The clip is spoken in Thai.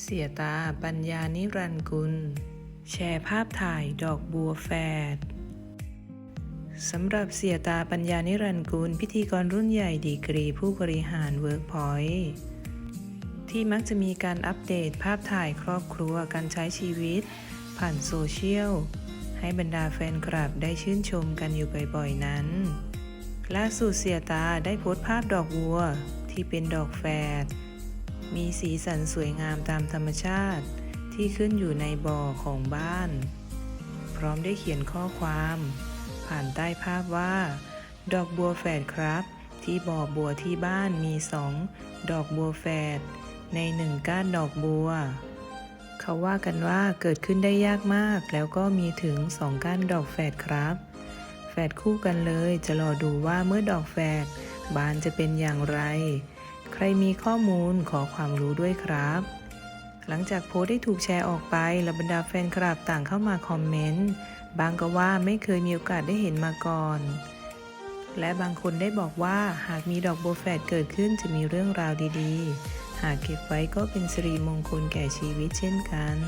เสียตาปัญญานิรันกุล แชร์ภาพถ่ายดอกบัวแฝดสำหรับเสียตาปัญญานิรันกุล พิธีกรรุ่นใหญ่ดีกรีผู้บริหารเวิร์กพอยท์ที่มักจะมีการอัปเดตภาพถ่ายครอบครัวการใช้ชีวิต ผ่านโซเชียล ให้บรรดาแฟนคลับได้ชื่นชมกันอยู่บ่อยๆนั้น ล่าสุดเสียตาได้โพสต์ภาพดอกบัวที่เป็นดอกแฝด มีสีสันสวยงามตามธรรมชาติที่ขึ้นอยู่ในบ่อของบ้าน พร้อมได้เขียนข้อความ ผ่านใต้ภาพว่า ดอกบัวแฝดครับ ที่บ่อบัวที่บ้านมีสองดอกบัวแฝดในหนึ่งก้านดอกบัว เขาว่ากันว่าเกิดขึ้นได้ยากมาก แล้วก็มีถึงสองก้านดอกแฝดครับ แฝดคู่กันเลยจะรอดูว่าเมื่อดอกแฝดบานจะเป็นอย่างไร ใครมีข้อมูลขอความรู้ด้วยครับ หลังจากโพสต์ได้ถูกแชร์ออกไปและบรรดาแฟนคลับต่างเข้ามาคอมเมนต์ บางก็ว่าไม่เคยมีโอกาสได้เห็นมาก่อน และบางคนได้บอกว่าหากมีดอกโบวแฝดเกิดขึ้นจะมีเรื่องราวดีๆ หากเก็บไว้ก็เป็นสิริมงคลแก่ชีวิตเช่นกัน